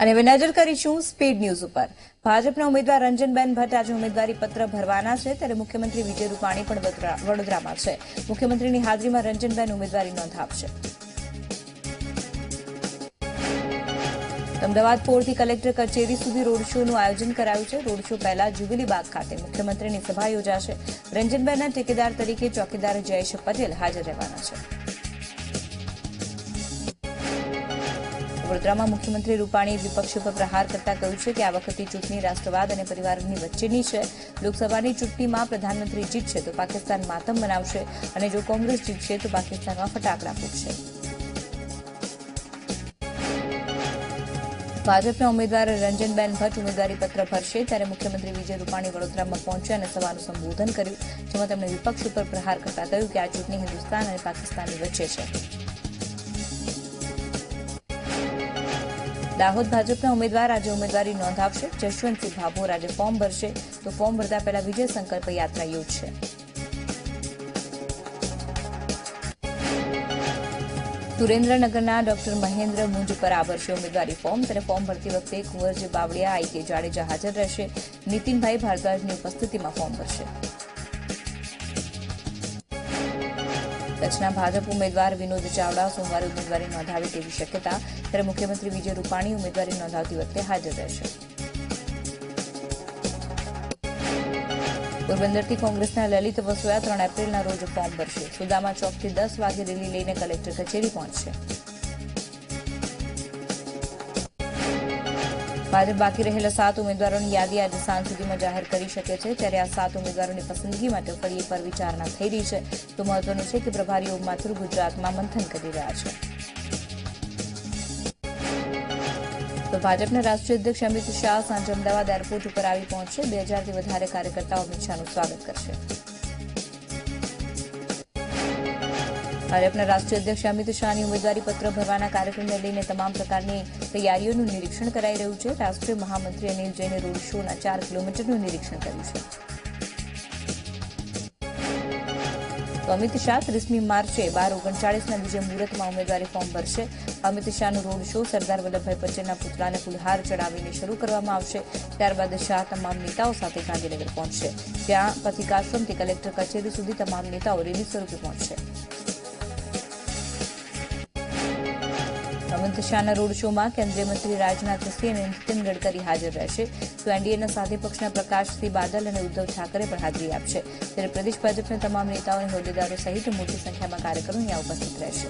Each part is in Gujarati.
અને હવે નજર કરીશું સ્પીડ ન્યૂઝ ઉપર. ભાજપના ઉમેદવાર રંજનબેન ભટ્ટ આજે ઉમેદવારી પત્ર ભરવાના છે, ત્યારે મુખ્યમંત્રી વિજય રૂપાણી પણ વડોદરામાં છે. મુખ્યમંત્રીની હાજરીમાં રંજનબેન ઉમેદવારી નોંધાવશે. અમદાવાદ પોળથી કલેક્ટર કચેરી સુધી રોડ શોનું આયોજન કરાયું છે. રોડ શો પહેલા જુબિલીબાગ ખાતે મુખ્યમંત્રીની સભા યોજાશે. રંજનબેનના ટેકેદાર તરીકે ચોકીદાર જયેશ પટેલ હાજર રહેવાના છે. વડોદરામાં મુખ્યમંત્રી રૂપાણીએ વિપક્ષ પર પ્રહાર કરતા કહ્યું છે કે આ વખતે ચૂંટણી રાષ્ટ્રવાદ અને પરિવારની વચ્ચેની છે. લોકસભાની ચૂંટણીમાં પ્રધાનમંત્રી જીતશે તો પાકિસ્તાન માતમ બનાવશે અને જો કોંગ્રેસ જીતશે તો પાકિસ્તાનમાં ફટાકડા ફૂટશે. ભાજપના ઉમેદવાર રંજનબેન ભટ્ટ ઉમેદવારી પત્ર ભરશે ત્યારે મુખ્યમંત્રી વિજય રૂપાણી વડોદરામાં પહોંચ્યા અને સભાનું સંબોધન કર્યું, જેમાં તેમણે વિપક્ષ ઉપર પ્રહાર કરતા કહ્યું કે આ ચૂંટણી હિન્દુસ્તાન અને પાકિસ્તાનની વચ્ચે છે. દાહોદ ભાજપના ઉમેદવાર આજે ઉમેદવારી નોંધાવશે. જશવંતસિંહ ભાભોર આજે ફોર્મ ભરશે. તો ફોર્મ ભરતા પહેલા વિજય સંકલ્પ યાત્રા યોજશે. સુરેન્દ્રનગરના ડોક્ટર મહેન્દ્ર મુંજ પર આ વર્ષે ઉમેદવારી ફોર્મ. ત્યારે ફોર્મ ભરતી વખતે કુંવરજી બાવળિયા, આઈ કે જાડેજા હાજર રહેશે. નીતિનભાઈ ભારદ્વાજની ઉપસ્થિતિમાં ફોર્મ ભરશે. કચ્છના ભાજપ ઉમેદવાર વિનોદ ચાવડા સોમવારે ઉમેદવારી નોંધાવે તેવી શક્યતા, ત્યારે મુખ્યમંત્રી વિજય રૂપાણી ઉમેદવારી નોંધાવતી વખતે હાજર રહેશે. પોરબંદરથી કોંગ્રેસના લલિત વસોયા ત્રણ એપ્રિલના રોજ ફોર્મ ભરશે. સુદામા ચોકથી દસ વાગે રેલી લઈને કલેક્ટર કચેરી પહોંચશે. ભાજપ બાકી રહેલા સાત ઉમેદવારોની યાદી આજે સાંજ સુધીમાં જાહેર કરી શકે છે. ત્યારે આ સાત ઉમેદવારોની પસંદગી માટે ફરી એકવાર વિચારણા થઈ રહી છે. તો મહત્વનું છે કે પ્રભારીઓ માત્ર ગુજરાતમાં મંથન કરી રહ્યા છે. તો ભાજપના રાષ્ટ્રીય અધ્યક્ષ અમિત શાહ સાંજે અમદાવાદ એરપોર્ટ ઉપર આવી પહોંચશે. બે હજારથી વધારે કાર્યકર્તાઓ અમિત શાહનું સ્વાગત કરશે. ભાજપના રાષ્ટ્રીય અધ્યક્ષ અમિત શાહની ઉમેદવારી પત્ર ભરવાના કાર્યક્રમને લઈને તમામ પ્રકારની તૈયારીઓનું નિરીક્ષણ કરાઈ રહ્યું છે. રાષ્ટ્રીય મહામંત્રી અનિલ જૈને રોડ શોના ચાર કિલોમીટરનું નિરીક્ષણ કર્યું છે. અમિત શાહ ત્રીસમી માર્ચે બાર ઓગણચાળીસના બીજે મુહૂર્તમાં ઉમેદવારી ફોર્મ ભરશે. અમિત શાહનું રોડ શો સરદાર વલ્લભભાઈ પટેલના પુતળાને ફુલહાર ચડાવીને શરૂ કરવામાં આવશે. ત્યારબાદ શાહ તમામ નેતાઓ સાથે ગાંધીનગર પહોંચશે. ત્યાં પથિકાશ્રમથી કલેક્ટર કચેરી સુધી તમામ નેતાઓ રેલી સ્વરૂપે પહોંચશે. અમિત શાહના રોડ શોમાં કેન્દ્રીય મંત્રી રાજનાથસિંહ અને નીતિન ગડકરી હાજર રહેશે. તો એનડીએના સાથી પક્ષના પ્રકાશસિંહ બાદલ અને ઉદ્ધવ ઠાકરે પણ હાજરી આપશે. ત્યારે પ્રદેશ ભાજપના તમામ નેતાઓ અને હોદ્દેદારો સહિત મોટી સંખ્યામાં કાર્યકરો ત્યાં ઉપસ્થિત રહેશે.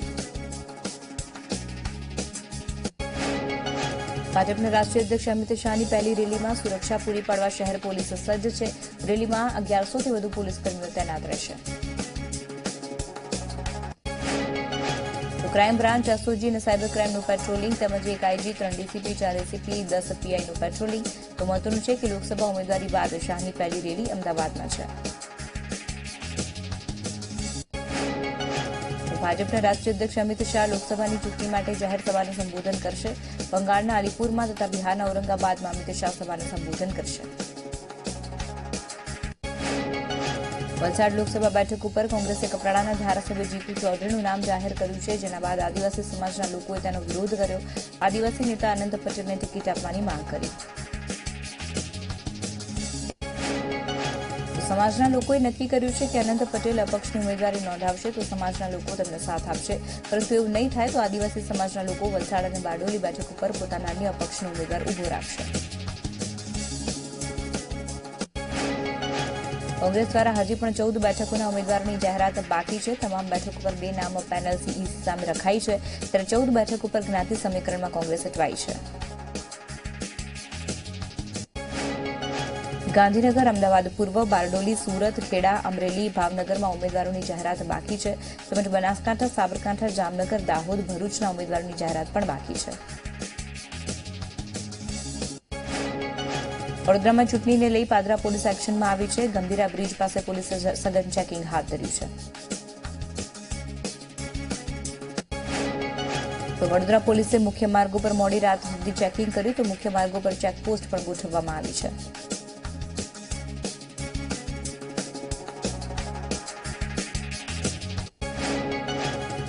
ભાજપના રાષ્ટ્રીય અધ્યક્ષ અમિત શાહની પહેલી રેલીમાં સુરક્ષા પૂરી પાડવા શહેર પોલીસ સજ્જ છે. રેલીમાં અગિયારસોથી વધુ પોલીસ કર્મીઓ તૈનાત રહેશે. ક્રાઇમ બ્રાન્ચ એસઓજી અને સાયબર ક્રાઇમનું પેટ્રોલિંગ તેમજ એક આઈજી ત્રણ ડીસીપી, ચાર એસીપી, દસ પીઆઈનું પેટ્રોલિંગ. તો મહત્વનું છે કે લોકસભા ઉમેદવારી બાદ શાહની પહેલી રેલી અમદાવાદમાં છે. ભાજપના રાષ્ટ્રીય અધ્યક્ષ અમિત શાહ લોકસભાની ચૂંટણી માટે જાહેર સભાને સંબોધન કરશે. બંગાળના અલીપુરમાં તથા બિહારના ઔરંગાબાદમાં અમિત શાહ સભાને સંબોધન કરશે. વલસાડ લોકસભા બેઠક ઉપર કોંગ્રેસે કપરાડાના ધારાસભ્ય જીતુ ચૌધરીનું નામ જાહેર કર્યું છે, જેના બાદ આદિવાસી સમાજના લોકોએ તેનો વિરોધ કર્યો. આદિવાસી નેતા અનંત પટેલને ટિકિટ આપવાની માંગ કરી. સમાજના લોકોએ નક્કી કર્યું છે કે અનંત પટેલ અપક્ષની ઉમેદવારી નોંધાવશે તો સમાજના લોકો તેમને સાથ આપશે. પરંતુ એવું નહીં થાય તો આદિવાસી સમાજના લોકો વલસાડ અને બારડોલી બેઠક ઉપર પોતાના અન્ય અપક્ષનો ઉમેદવાર ઊભો રાખશે. કોંગ્રેસ દ્વારા હજી પણ ચૌદ બેઠકોના ઉમેદવારોની જાહેરાત બાકી છે. તમામ બેઠકો પર બે નામો પેનલ સીઈ સામે રખાઈ છે. ત્યારે ચૌદ બેઠક ઉપર જ્ઞાતિ સમીકરણમાં કોંગ્રેસ અટવાઈ છે. ગાંધીનગર, અમદાવાદ પૂર્વ, બારડોલી, સુરત, ખેડા, અમરેલી, ભાવનગરમાં ઉમેદવારોની જાહેરાત બાકી છે. તેમજ બનાસકાંઠા, સાબરકાંઠા, જામનગર, દાહોદ, ભરૂચના ઉમેદવારોની જાહેરાત પણ બાકી છે. વડોદરામાં ચૂંટણીને લઈ પાદરા પોલીસ એક્શનમાં આવી છે. ગંભીરા બ્રિજ પાસે પોલીસે સઘન ચેકિંગ હાથ ધર્યું છે. તો વડોદરા પોલીસે મુખ્ય માર્ગો પર મોડી રાત સુધી ચેકિંગ કર્યું. તો મુખ્ય માર્ગો પર ચેકપોસ્ટ પણ ગોઠવવામાં આવી છે.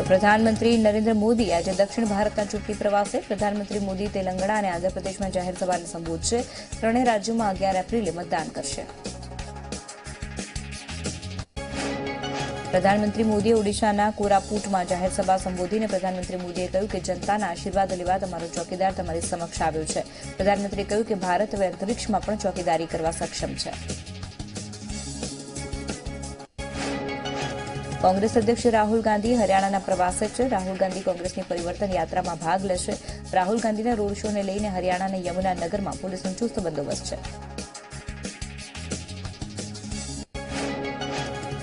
પ્રધાનમંત્રી નરેન્દ્ર મોદી આજે દક્ષિણ ભારતના ચૂંટણી પ્રવાસે. પ્રધાનમંત્રી મોદી તેલંગણા અને આંધ્રપ્રદેશમાં જાહેર સભાને સંબોધશે. ત્રણેય રાજ્યોમાં અગિયાર એપ્રિલે મતદાન કરશે. પ્રધાનમંત્રી મોદીએ ઓડિશાના કોરાપુટમાં જાહેર સભા સંબોધીને પ્રધાનમંત્રી મોદીએ કહ્યું કે જનતાના આશીર્વાદ લેવા તમારો ચોકીદાર તમારી સમક્ષ આવ્યો છે. પ્રધાનમંત્રીએ કહ્યું કે ભારત હવે અંતરિક્ષમાં પણ ચોકીદારી કરવા સક્ષમ છે. કોંગ્રેસ અધ્યક્ષ રાહુલ ગાંધી હરિયાણાના પ્રવાસે છે. રાહુલ ગાંધી કોંગ્રેસની પરિવર્તન યાત્રામાં ભાગ લેશે. રાહુલ ગાંધીના રોડ શોને લઈને હરિયાણાના યમુનાનગરમાં પોલીસનો ચુસ્ત બંદોબસ્ત છે.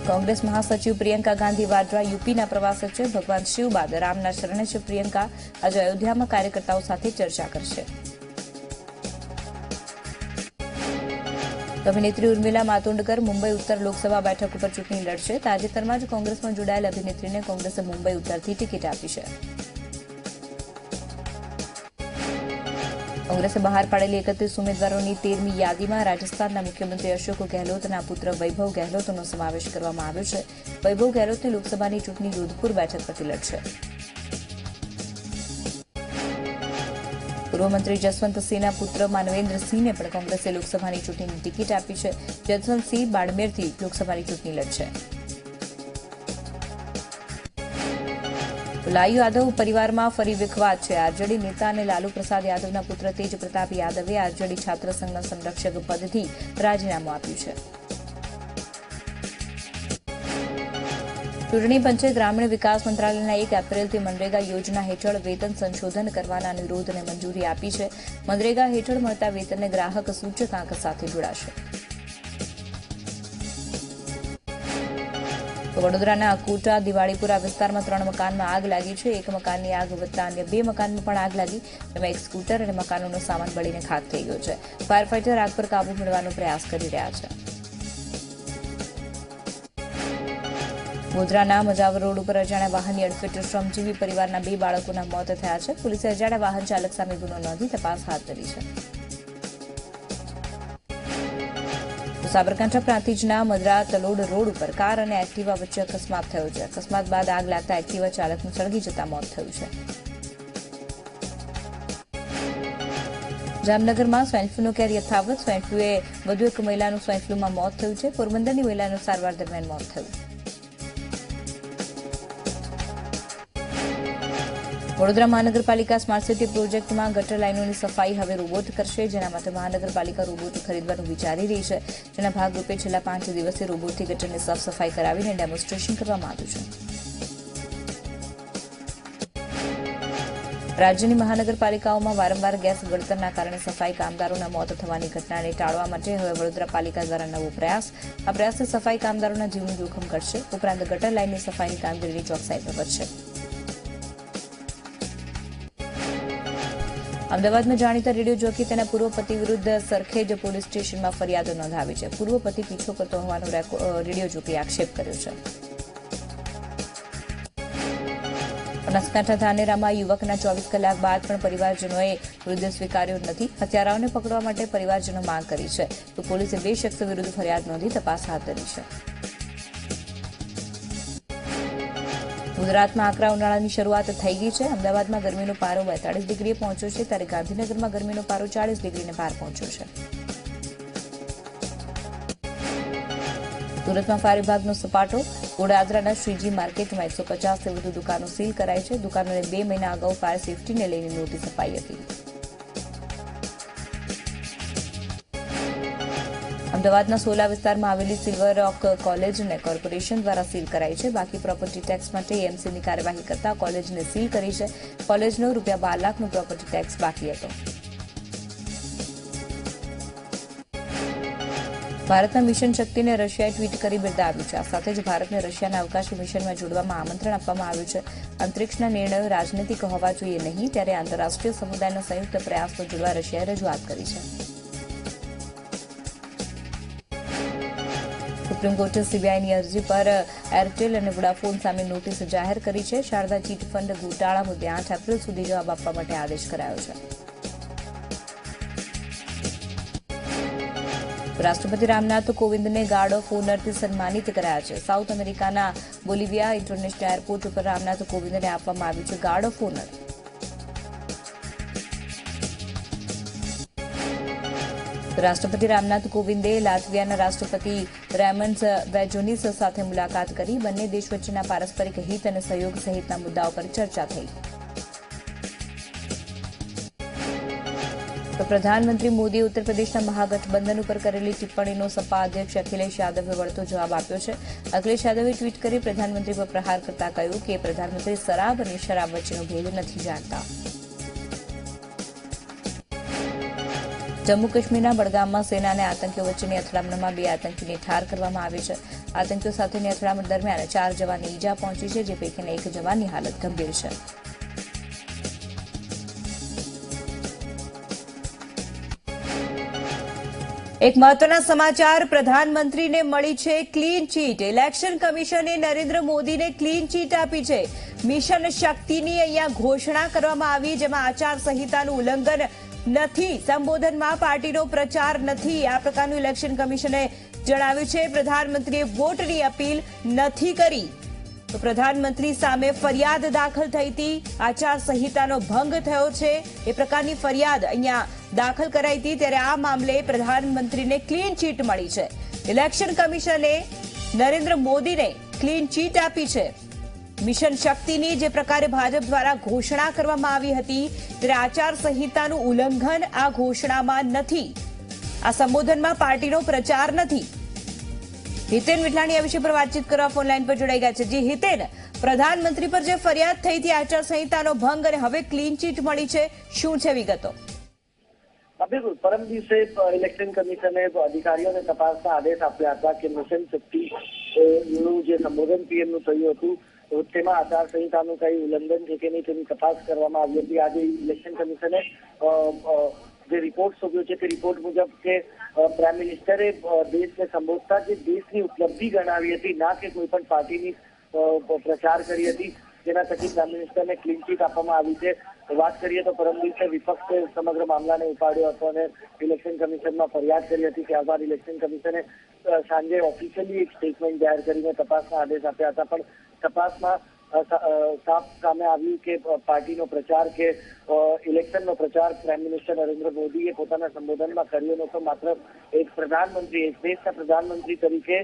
કોંગ્રેસ મહાસચિવ પ્રિયંકા ગાંધી વાડ્રા યુપીના પ્રવાસે છે. ભગવાન શિવ બાદ રામના શરણે છે પ્રિયંકા. આજે અયોધ્યામાં કાર્યકર્તાઓ સાથે ચર્ચા કરશે. અભિનેત્રી ઉર્મિલા માતુંડકર મુંબઈ ઉત્તર લોકસભા બેઠક ઉપર ચૂંટણી લડશે. તાજેતરમાં જ કોંગ્રેસમાં જોડાયેલ અભિનેત્રીને કોંગ્રેસે મુંબઈ ઉત્તરથી ટિકિટ આપી છે. કોંગ્રેસે બહાર પાડેલી એકત્રીસ ઉમેદવારોની તેરમી યાદીમાં રાજસ્થાનના મુખ્યમંત્રી અશોક ગહેલોતના પુત્ર વૈભવ ગહેલોતનો સમાવેશ કરવામાં આવ્યો છે. વૈભવ ગહેલોતની લોકસભાની ચૂંટણી જોધપુર બેઠક પરથી લડશે. પૂર્વ મંત્રી જસવંતસિંહના પુત્ર માનવેન્દ્રસિંહને પણ કોંગ્રેસે લોકસભાની ચૂંટણીની ટિકિટ આપી છે. જસવંતસિંહ બાડમેરથી લોકસભાની ચૂંટણી લડશે. લાલુ યાદવ પરિવારમાં ફરી વિખવાદ છે. આરજેડી નેતા અને લાલુ પ્રસાદ યાદવના પુત્ર તેજ પ્રતાપ યાદવે આરજેડી છાત્ર સંઘના સંરક્ષક પદથી રાજીનામું આપ્યું છે. ચૂંટણી પંચે ગ્રામીણ વિકાસ મંત્રાલયના એક એપ્રિલથી મનરેગા યોજના હેઠળ વેતન સંશોધન કરવાના અનુરોધને મંજૂરી આપી છે. મનરેગા હેઠળ મળતા વેતનને ગ્રાહક સૂચકાંક સાથે જોડાશે. વડોદરાના અકુટા દિવાળીપુરા વિસ્તારમાં ત્રણ મકાનમાં આગ લાગી છે. એક મકાનની આગ વધતા અન્ય બે મકાનમાં પણ આગ લાગી. જેમાં એક સ્કૂટર અને મકાનોનો સામાન બળીને ખાક થઈ ગયો છે. ફાયર ફાઇટર આગ પર કાબુ મેળવવાનો પ્રયાસ કરી રહ્યા છે. ગોધરાના મજાવર રોડ ઉપર અજાણ્યા વાહનની અડફેટે શ્રમજીવી પરિવારના બે બાળકોના મોત થયા છે. પોલીસે અજાણ્યા વાહન ચાલક સામે ગુનો નોંધી તપાસ હાથ ધરી છે. સાબરકાંઠા પ્રાંતિજના મદરા તલોડ રોડ ઉપર કાર અને એક્ટિવા વચ્ચે અકસ્માત થયો છે. અકસ્માત બાદ આગ લાગતા એક્ટિવા ચાલકનું સળગી જતા મોત થયું છે. જામનગરમાં સ્વાઇન ફ્લૂનો કેર યથાવત. સ્વાઇન ફ્લૂએ વધુ એક મહિલાનું સ્વાઇન ફ્લૂમાં મોત થયું છે. પોરબંદરની મહિલાનું સારવાર દરમિયાન મોત થયું. વડોદરા મહાનગરપાલિકા સ્માર્ટ સિટી પ્રોજેક્ટમાં ગટર લાઇનોની સફાઈ હવે રોબોટ કરશે, જેના માટે મહાનગરપાલિકા રોબોટ ખરીદવાનું વિચારી રહી છે. જેના ભાગરૂપે છેલ્લા પાંચ દિવસથી રોબોટથી ગટરની સાફ સફાઈ કરાવીને ડેમોન્સ્ટ્રેશન કરવામાં આવ્યું છે. રાજ્યની મહાનગરપાલિકાઓમાં વારંવાર ગેસ ગળતરના કારણે સફાઈ કામદારોના મોત થવાની ઘટનાને ટાળવા માટે હવે વડોદરા પાલિકા દ્વારા નવો પ્રયાસ. આ પ્રયાસથી સફાઈ કામદારોના જીવનું જોખમ ઘટશે. ઉપરાંત ગટર લાઇનની સફાઈની કામગીરીની ચોકસાઈ પર વધશે. અમદાવાદમાં જાણીતા રેડિયો જોકી તેના પૂર્વ પતિ વિરુદ્ધ સરખેજ પોલીસ સ્ટેશનમાં ફરિયાદ નોંધાવી છે. પૂર્વ પતિ પીછો કરતો હોવાનો રેડિયો જોકી આક્ષેપ કર્યો છે. બનાસકાંઠા ધાનેરામાં યુવકના ચોવીસ કલાક બાદ પણ પરિવારજનોએ મૃતદેહ સ્વીકાર્યો નથી. હત્યારાઓને પકડવા માટે પરિવારજનો માંગ કરી છે. તો પોલીસે બે શખ્સો વિરુદ્ધ ફરિયાદ નોંધી તપાસ હાથ ધરી છે. ગુજરાતમાં આકરા ઉનાળાની શરૂઆત થઈ ગઈ છે. અમદાવાદમાં ગરમીનો પારો બેતાળીસ ડિગ્રીએ પહોંચ્યો છે. ત્યારે ગાંધીનગરમાં ગરમીનો પારો ચાળીસ ડિગ્રીને પાર પહોંચ્યો છે. સુરતમાં ફાયર વિભાગનો સપાટો. ગોડાદરાના શ્રીજી માર્કેટમાં એકસો પચાસથી વધુ દુકાનો સીલ કરાઈ છે. દુકાનોને બે મહિના અગાઉ ફાયર સેફટીને લઈને નોટિસ અપાઈ હતી. અમદાવાદના સોલા વિસ્તારમાં આવેલી સિલ્વર રોક કોલેજને કોર્પોરેશન દ્વારા સીલ કરાઈ છે. બાકી પ્રોપર્ટી ટેક્સ માટે એમસીની કાર્યવાહી કરતા કોલેજને સીલ કરી છે. કોલેજનો રૂપિયા બાર લાખનો પ્રોપર્ટી ટેક્સ બાકી હતો. ભારતના મિશન શક્તિને રશિયાએ ટ્વીટ કરી બિરદાવ્યું છે. આ સાથે જ ભારતને રશિયાના અવકાશ મિશનમાં જોડવામાં આમંત્રણ આપવામાં આવ્યું છે. અંતરિક્ષના નિર્ણયો રાજનીતિક હોવા જોઈએ નહીં, ત્યારે આંતરરાષ્ટ્રીય સમુદાયના સંયુક્ત પ્રયાસો જોડવા રશિયાએ રજૂઆત કરી છે. સુપ્રીમ કોર્ટે સીબીઆઈની અરજી પર એરટેલ અને વોડાફોન સામે નોટિસ જાહેર કરી છે. શારદા ચીટ ફંડ ઘોટાળા મુદ્દે આઠ એપ્રિલ સુધી જવાબ આપવા માટે આદેશ કરાયો છે. રાષ્ટ્રપતિ રામનાથ કોવિંદને ગાર્ડ ઓફ ઓનરથી સન્માનિત કરાયા છે. સાઉથ અમેરિકાના બોલિવિયા ઇન્ટરનેશનલ એરપોર્ટ ઉપર રામનાથ કોવિંદને આપવામાં આવ્યું છે ગાર્ડ ઓફ ઓનર. રાષ્ટ્રપતિ રામનાથ કોવિંદે લાતવિયાના રાષ્ટ્રપતિ રેમન્સ વેજોનિસ સાથે મુલાકાત કરી બંને દેશ વચ્ચેના પારસ્પરિક હિત અને સહયોગ સહિતના મુદ્દાઓ પર ચર્ચા થઈ. તો પ્રધાનમંત્રી મોદીએ ઉત્તર પ્રદેશના મહાગઠબંધન ઉપર કરેલી ટિપ્પણીનો સપા અધ્યક્ષ અખિલેશ યાદવે વળતો જવાબ આપ્યો છે. અખિલેશ યાદવે ટ્વીટ કરી પ્રધાનમંત્રી પર પ્રહાર કરતા કહ્યું કે પ્રધાનમંત્રી શરાબ અને શરાબ વચ્ચેનો ભેદ નથી જાણતા. જમ્મુ કાશ્મીરના બડગામમાં સેના અને આતંકીઓ વચ્ચેની અથડામણમાં બે આતંકીને ઠાર કરવામાં આવી છે. આતંકીઓ સાથેની અથડામણ દરમિયાન ચાર જવાનને ઈજા પહોંચી છે, જે પૈકીના એક જવાનની હાલત ગંભીર છે. એક મહત્વના સમાચાર, પ્રધાનમંત્રીને મળી છે ક્લીન ચીટ. ઇલેક્શન કમિશને નરેન્દ્ર મોદીને ક્લીન ચીટ આપી છે. મિશન શક્તિની અહીંયા ઘોષણા કરવામાં આવી, જેમાં આચાર સંહિતાનું ઉલ્લંઘન નથી. સંબોધનમાં પાર્ટીનો પ્રચાર નથી. આ પ્રકારનું ઇલેક્શન કમિશને જણાવ્યું છે. પ્રધાનમંત્રીએ વોટની અપીલ નથી કરી. તો પ્રધાનમંત્રી સામે ફરિયાદ દાખલ થઈ હતી. આચારસંહિતાનો ભંગ થયો છે. એ પ્રકારની ફરિયાદ અહીંયા દાખલ કરાઈ હતી. ત્યારે આ મામલે પ્રધાનમંત્રીને ક્લીન ચીટ મળી છે. ઇલેક્શન કમિશને નરેન્દ્ર મોદીને ક્લીન ચીટ આપી છે. મિશન શક્તિની જે પ્રકારે ભાજપ દ્વારા ઘોષણા કરવામાં આવી હતી, ત્યારે આચારસંહિતાનું ઉલ્લંઘન આ ઘોષણામાં નથી. આ સંબોધનમાં પાર્ટીનો પ્રચાર નથી. હિતેન વિઠલાણી આ વિષય પર વાતચીત કરવા ફોનલાઈન પર જોડાઈ ગયા છે. જે હિતેન, પ્રધાનમંત્રી પર જે ફરિયાદ થઈ હતી આચાર સંહિતાનો ભંગ અને હવે ક્લીન ચીટ મળી છે, શું છે વિગતો? બિલકુલ. પરમ દિવસે ઇલેક્શન કમિશને અધિકારીઓને તપાસના આદેશ આપ્યા હતા કે મિશન શક્તિ નું જે સંબોધન પીએમનું થયું હતું તેમાં આચાર સંહિતાનું કઈ ઉલ્લંઘન છે કે નહીં તેની તપાસ કરવામાં આવી હતી. આજે ઇલેક્શન કમિશને જે રિપોર્ટ સોંપ્યો છે તે રિપોર્ટ મુજબ કે પ્રાઇમ મિનિસ્ટરે દેશને સંબોધતા જે દેશની ઉપલબ્ધિ ગણાવી હતી, ના કે કોઈ પણ પાર્ટીની પ્રચાર કરી હતી. જેના થકી પ્રાઇમ મિનિસ્ટરને ક્લીન ચીટ આપવામાં આવી છે. વાત કરીએ તો પરમ દિવસે વિપક્ષે સમગ્ર મામલાને ઉપાડ્યો હતો અને ઇલેક્શન કમિશનમાં ફરિયાદ કરી હતી. ત્યારબાદ ઇલેક્શન કમિશને સાંજે ઓફિશિયલી એક સ્ટેટમેન્ટ જાહેર કરીને તપાસના આદેશ આપ્યા હતા. પણ તપાસમાં સાફ સામે આવ્યું કે પાર્ટીનો પ્રચાર કે ઇલેક્શનનો પ્રચાર પ્રાઇમ મિનિસ્ટર નરેન્દ્ર મોદીએ પોતાના સંબોધનમાં કર્યો નહોતો. માત્ર એક પ્રધાનમંત્રી એક દેશના પ્રધાનમંત્રી તરીકે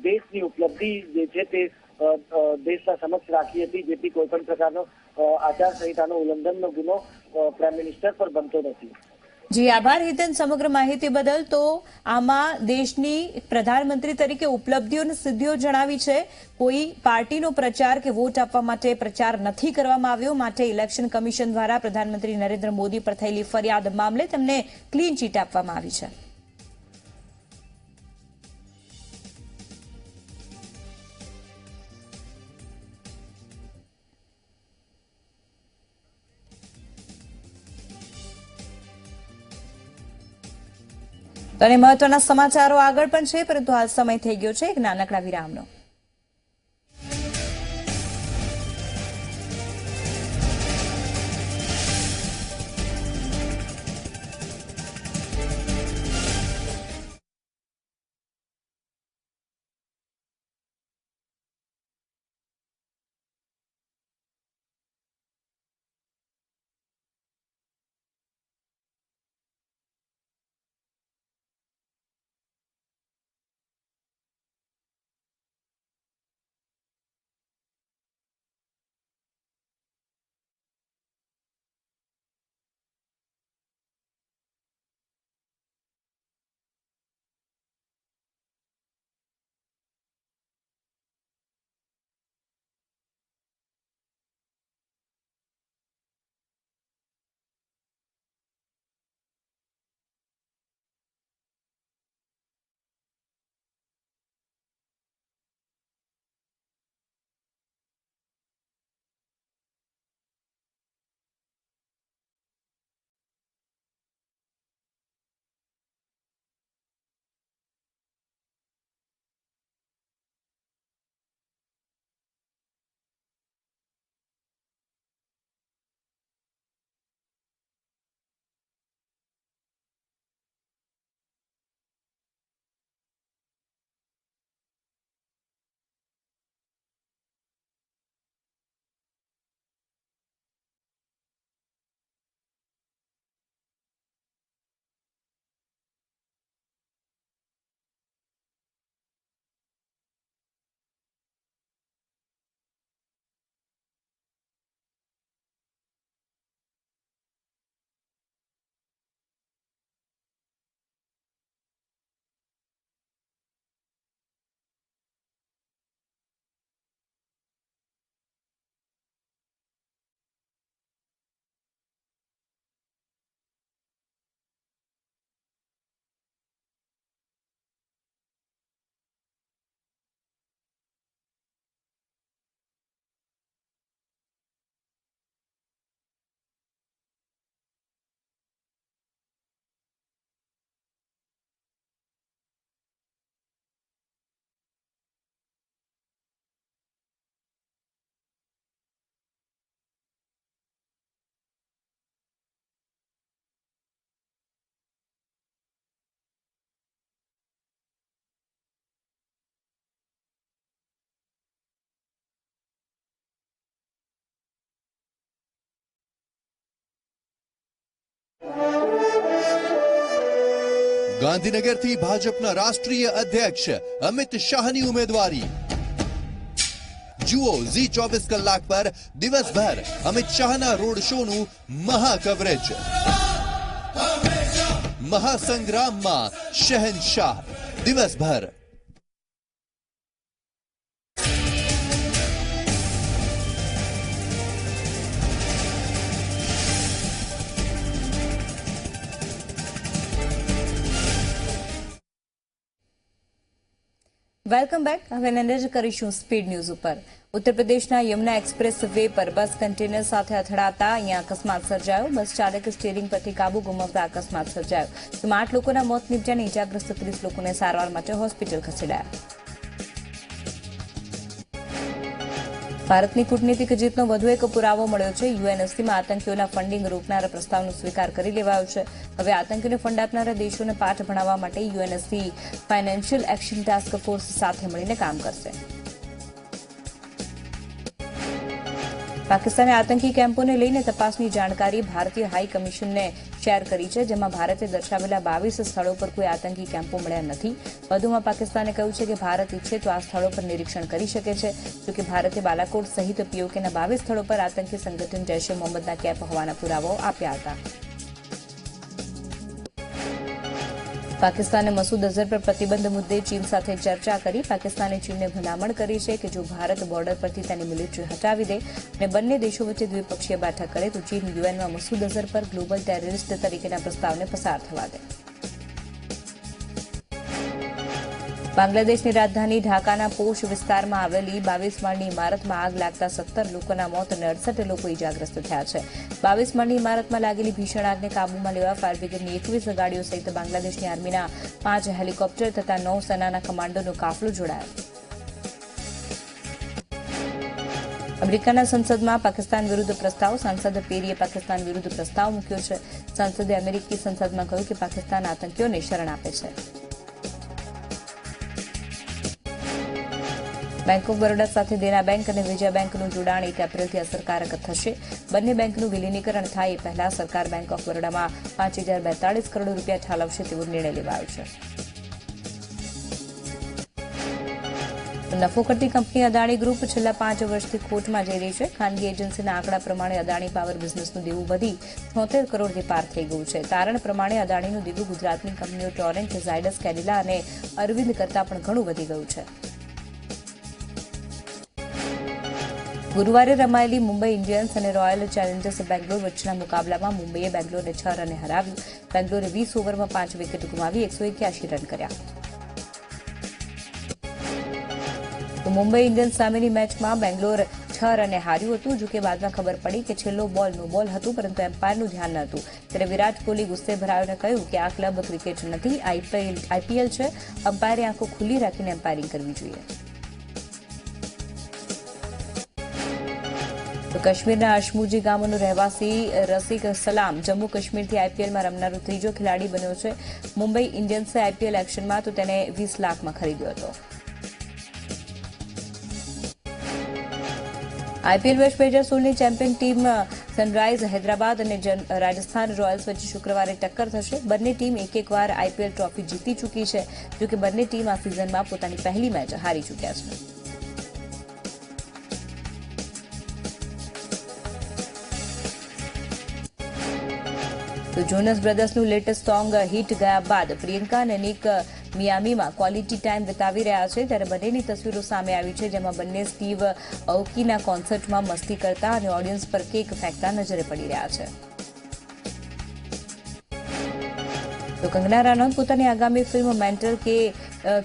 દેશની ઉપલબ્ધિ જે છે તે દેશના સમક્ષ રાખી હતી જેથી કોઈ પણ પ્રકારનો અ, આચાર સંહિતાનો ઉલ્લંઘનનો ગુનો પ્રાઇમ મિનિસ્ટર પર બનતો નથી. જી, આભાર હિતેન સમગ્ર માહિતી બદલ. તો આમાં દેશની પ્રધાનમંત્રી તરીકે ઉપલબ્ધિઓ અને સિદ્ધિઓ જણાવી છે. કોઈ પાર્ટીનો પ્રચાર કે વોટ આપવા માટે પ્રચાર નથી કરવામાં આવ્યો, માટે ઇલેક્શન કમિશન દ્વારા પ્રધાનમંત્રી નરેન્દ્ર મોદી પર થયેલી ફરિયાદ મામલે તેમને ક્લીન ચીટ આપવામાં આવી છે. તો અને મહત્વના સમાચારો આગળ પણ છે, પરંતુ હાલ સમય થઈ ગયો છે એક નાનકડા વિરામનો. ગાંધીનગરથી ભાજપના રાષ્ટ્રીય અધ્યક્ષ અમિત શાહની ઉમેદવારી. જુઓ ઝી ચોવીસ કલાક પર દિવસભર અમિત શાહના રોડ શોનું મહા કવરેજ. મહાસંગ્રામમાં શહેનશાહ. દિવસભર વેલકમ બેક હવે નજર કરીશું સ્પીડ ન્યૂઝ ઉપર. ઉત્તર પ્રદેશના યમુના એક્સપ્રેસ વે પર બસ કન્ટેનર સાથે અથડાતા અહીંયા અકસ્માત સર્જાયો. બસ ચાલકે સ્ટીરિંગ પરથી કાબુ ગુમાવતા અકસ્માત સર્જાયો. જેમાં આઠ લોકોના મોત નીપજ્યા અને ઇજાગ્રસ્ત ત્રીસ લોકોને સારવાર માટે હોસ્પિટલ ખસેડાયા. ભારતની કૂટનીતિક જીતનો વધુ એક પુરાવો મળ્યો છે. યુએનએસસીમાં આતંકીઓના ફંડિંગ રોકનારા પ્રસ્તાવનો સ્વીકાર કરી લેવાયો છે. હવે આતંકીઓને ફંડ આપનારા દેશોને પાઠ ભણાવવા માટે UNSC financial action task force સાથે મળીને કામ કરશે. પાકિસ્તાને આતંકી કેમ્પોને લઈને તપાસની જાણકારી ભારતીય હાઈ કમિશનને શેર કરી છે, જેમાં ભારતે દર્શાવેલા બાવીસ સ્થળો પર કોઈ આતંકી કેમ્પો મળ્યા નથી. વધુમાં પાકિસ્તાને કહ્યું છે કે ભારત ઈચ્છે તો આ સ્થળો પર નિરીક્ષણ કરી શકે છે, જોકે ભારતે બાલાકોટ સહિત પીઓકેના બાવીસ સ્થળો પર આતંકી સંગઠન જૈશ મોહમ્મદના કેમ્પ હોવાના પુરાવાઓ આપ્યા હતા. પાકિસ્તાને મસૂદ અઝહર પર પ્રતિબંધ મુદ્દે ચીન સાથે ચર્ચા કરી. પાકિસ્તાને ચીનને ભલામણ કરી છે કે જો ભારત બોર્ડર પરથી તેની મિલિટરી હટાવી દે અને બંને દેશો વચ્ચે દ્વિપક્ષીય બેઠક કરે, તો ચીન યુએનમાં મસૂદ અઝહર પર ગ્લોબલ ટેરરિસ્ટ તરીકેના પ્રસ્તાવને પસાર થવા દે. બાંગ્લાદેશની રાજધાની ઢાકાના પોશ વિસ્તારમાં આવેલી બાવીસ માળની ઇમારતમાં આગ લાગતા સત્તર લોકોના મોત અને અડસઠ લોકો ઇજાગ્રસ્ત થયા છે. બાવીસ માળની ઇમારતમાં લાગેલી ભીષણ આગને કાબૂમાં લેવા ફાયર બ્રિગેડની એકવીસ ગાડીઓ સહિત બાંગ્લાદેશની આર્મીના પાંચ હેલિકોપ્ટર તથા નૌ સેનાના કમાન્ડોનો કાફલો જોડાયો. અમેરિકાના સંસદમાં પાકિસ્તાન વિરુદ્ધ પ્રસ્તાવ, સાંસદ પેરીએ પાકિસ્તાન વિરુદ્ધ પ્રસ્તાવ મૂક્યો છે. સાંસદે અમેરિકી સંસદમાં કહ્યું કે પાકિસ્તાન આતંકીઓને શરણ આપે છે. બેંક ઓફ બરોડા સાથે દેના બેંક અને વિજયા બેંકનું જોડાણ એક એપ્રિલથી અસરકારક થશે. બંને બેંકનું વિલીનીકરણ થાય એ પહેલા સરકાર બેંક ઓફ બરોડામાં પાંચ હજાર બેતાળીસ કરોડ રૂપિયા ઠાલવશે તેવો નિર્ણય લેવાયો છે. નફો કરતી કંપની અદાણી ગ્રુપ છેલ્લા પાંચ વર્ષથી ખોટમાં જઈ રહી છે. ખાનગી એજન્સીના આંકડા પ્રમાણે અદાણી પાવર બિઝનેસનું દેવું વધી છોતેર કરોડથી પાર થઈ ગયું છે. તારણ પ્રમાણે અદાણીનું દેવું ગુજરાતની કંપનીઓ ટોરેન્ટ, ઝાયડસ, કેડિલા અને અરવિંદ કરતાં પણ ઘણું વધી ગયું છે. ગુરુવારે રમાયેલી મુંબઈ ઇન્ડિયન્સ અને રોયલ ચેલેન્જર્સ બેંગ્લોર વચ્ચેના મુકાબલામાં મુંબઈએ બેંગ્લોરને છ રને હરાવ્યું. બેંગ્લોરે વીસ ઓવરમાં પાંચ વિકેટ ગુમાવી એકસો એક્યાસી રન કર્યા. મુંબઈ ઇન્ડિયન્સ સામેની મેચમાં બેંગ્લોર છ રને હાર્યું હતું જોકે બાદમાં ખબર પડી કે છેલ્લો બોલ નો બોલ હતું, પરંતુ એમ્પાયરનું ધ્યાન ન હતું. ત્યારે વિરાટ કોહલી ગુસ્સે ભરાયોને કહ્યું કે આ ક્લબ ક્રિકેટ નથી આઈપીએલ છે. અમ્પાયરે આંખો ખુલ્લી રાખીને એમ્પાયરિંગ કરવી જોઈએ. તો કાશ્મીરના અશમુજી ગામનો રહેવાસી રસિક સલામ જમ્મુ કાશ્મીરથી આઈપીએલમાં રમનારો ત્રીજો ખેલાડી બન્યો છે. મુંબઈ ઇન્ડિયન્સે આઈપીએલ એક્શનમાં તો તેને વીસ લાખમાં ખરીદ્યો હતો. આઈપીએલ વર્ષ બે હજાર સોળની ચેમ્પિયન ટીમ સનરાઇઝ હૈદરાબાદ અને રાજસ્થાન રોયલ્સ વચ્ચે શુક્રવારે ટક્કર થશે. બંને ટીમ એક એક વાર આઈપીએલ ટ્રોફી જીતી ચૂકી છે, જોકે બંને ટીમ આ સિઝનમાં પોતાની પહેલી મેચ હારી ચૂક્યા છે. તો જોનસ બ્રદર્સનું લેટેસ્ટ સોંગ હિટ ગયા બાદ પ્રિયંકા અને નિક મિયામીમાં ક્વોલિટી ટાઈમ બતાવી રહ્યા છે. ત્યારે બંનેની તસવીરો સામે આવી છે, જેમાં બંને સ્ટીવ અવકીના કોન્સર્ટમાં મસ્તી કરતા અને ઓડિયન્સ પર કેક ફેંકતા નજરે પડી રહ્યા છે. તો કંગના રાનોત પોતાની આગામી ફિલ્મ મેન્ટલ કે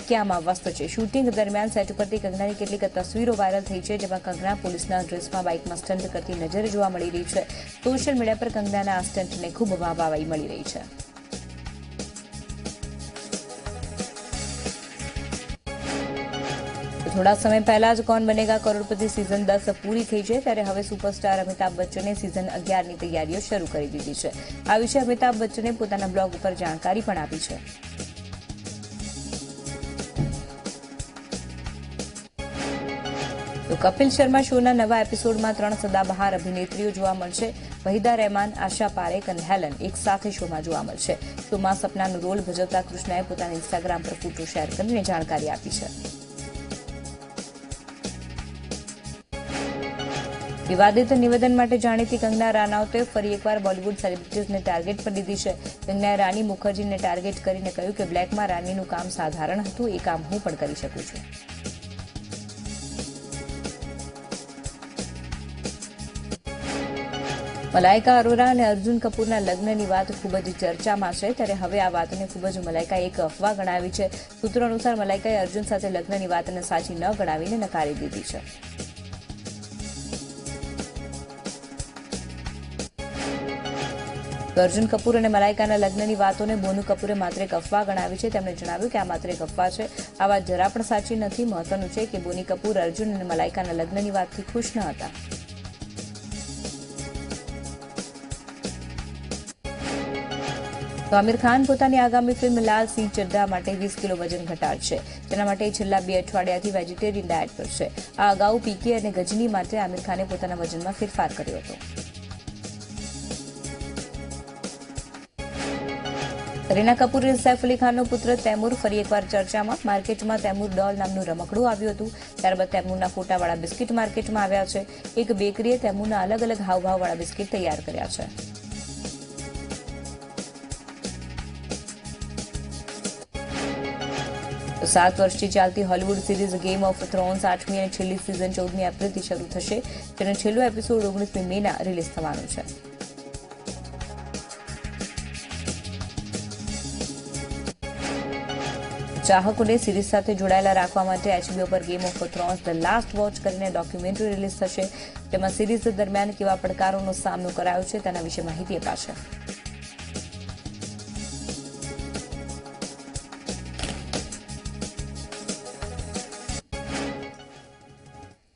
ક્યાંમાં વ્યસ્ત છે? શૂટિંગ દરમિયાન સેટ ઉપરથી કંગનાની કેટલીક તસવીરો વાયરલ થઈ છે, જેમાં કંગના પોલીસના ડ્રેસમાં બાઇકમાં સ્ટન્ટ કરતી નજરે જોવા મળી રહી છે. સોશિયલ મીડિયા પર કંગનાના આ સ્ટન્ટને ખૂબ વાહવાહી મળી રહી છે. થોડા સમય પહેલા જ કોણ બનેગા કરોડપતિ સિઝન દસ પૂરી થઈ છે, ત્યારે હવે સુપરસ્ટાર અમિતાભ બચ્ચને સિઝન અગિયારની તૈયારીઓ શરૂ કરી દીધી છે. આ વિશે અમિતાભ બચ્ચને પોતાના બ્લોગ ઉપર જાણકારી પણ આપી છે. કપિલ શર્મા શોના નવા એપિસોડમાં ત્રણ સદાબહાર અભિનેત્રીઓ જોવા મળશે. વહીદા રહેમાન, આશા પારેખ અને હેલન એક સાથે શોમાં જોવા મળશે. શોમાં સપનાનો રોલ ભજવતા કૃષ્ણાએ પોતાના ઇન્સ્ટાગ્રામ પર ફોટો શેર કરીને જાણકારી આપી છે. વિવાદિત નિવેદન માટે જાણીતી કંગના રાનાવતે ફરી એકવાર બોલિવૂડ સેલિબ્રિટીઝને ટાર્ગેટ પર લીધી છે. કંગનાએ રાની મુખર્જીને ટાર્ગેટ કરીને કહ્યું કે બ્લેકમાં રાનીનું કામ સાધારણ હતું, એ કામ હું પણ કરી શકું છું. મલાઇકા અરોરા અને અર્જુન કપૂરના લગ્નની વાત ખૂબ જ ચર્ચામાં છે, ત્યારે હવે આ વાતને ખૂબ જ મલાઇકાએ એક અફવા ગણાવી છે. સૂત્રો અનુસાર મલાઇકાએ અર્જુન સાથે લગ્નની વાતને સાચી ન ગણાવીને નકારી દીધી છે. અર્જુન કપૂર અને મલાઇકાના લગ્નની વાતોને બોનુ કપૂરે માત્ર એક અફવા ગણાવી છે. તેમણે જણાવ્યું કે આ માત્ર એક અફવા છે. આ વાત જરા પણ સાચી નથી. મહત્વનું છે કે બોની કપૂર અર્જુન અને મલાઇકાના લગ્નની વાતથી ખુશ ન હતા. તો આમિર ખાન પોતાની આગામી ફિલ્મ લાલ સિંહ ચડ્ડા માટે વીસ કિલો વજન ઘટાડશે. તેના માટે છેલ્લા બે અઠવાડિયાથી વેજીટેરિયન ડાયટ પર છે. આ અગાઉ પીકે અને ગજની માટે આમિર ખાને પોતાના વજનમાં ફેરફાર કર્યો હતો. રીના કપૂર સૈફ અલી ખાનનો પુત્ર તૈમૂર ફરી એકવાર ચર્ચામાં. માર્કેટમાં તૈમૂર ડોલ નામનું રમકડું આવ્યું હતું. ત્યારબાદ તૈમૂરના ફોટાવાળા બિસ્કિટ માર્કેટમાં આવ્યા છે. એક બેકરીએ તૈમૂરના અલગ અલગ હાવભાવવાળા બિસ્કિટ તૈયાર કર્યા છે. તો સાત વર્ષથી ચાલતી Hollywood series Game of Thrones આઠમી અને છેલ્લી સિઝન ચૌદમી એપ્રિલથી શરૂ થશે તેનો છેલ્લો એપિસોડ ઓગણીસમી મેના રિલીઝ થવાનો છે. ચાહકોને સિરીઝ સાથે જોડાયેલા રાખવા માટે એચબીઓ પર game of thrones the last watch કરીને ડોક્યુમેન્ટરી રિલીઝ થશે તેમાં સિરીઝ દરમિયાન કેવા પડકારોનો સામનો કરાયો છે તેના વિશે માહિતી અપાશે.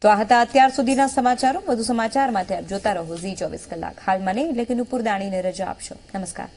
તો આ હતા અત્યાર સુધીના સમાચારો. વધુ સમાચાર માટે આપ જોતા રહો ઝી ચોવીસ કલાક. હાલ મને એટલે કે નુપુર દાણીને રજા આપશો. નમસ્કાર.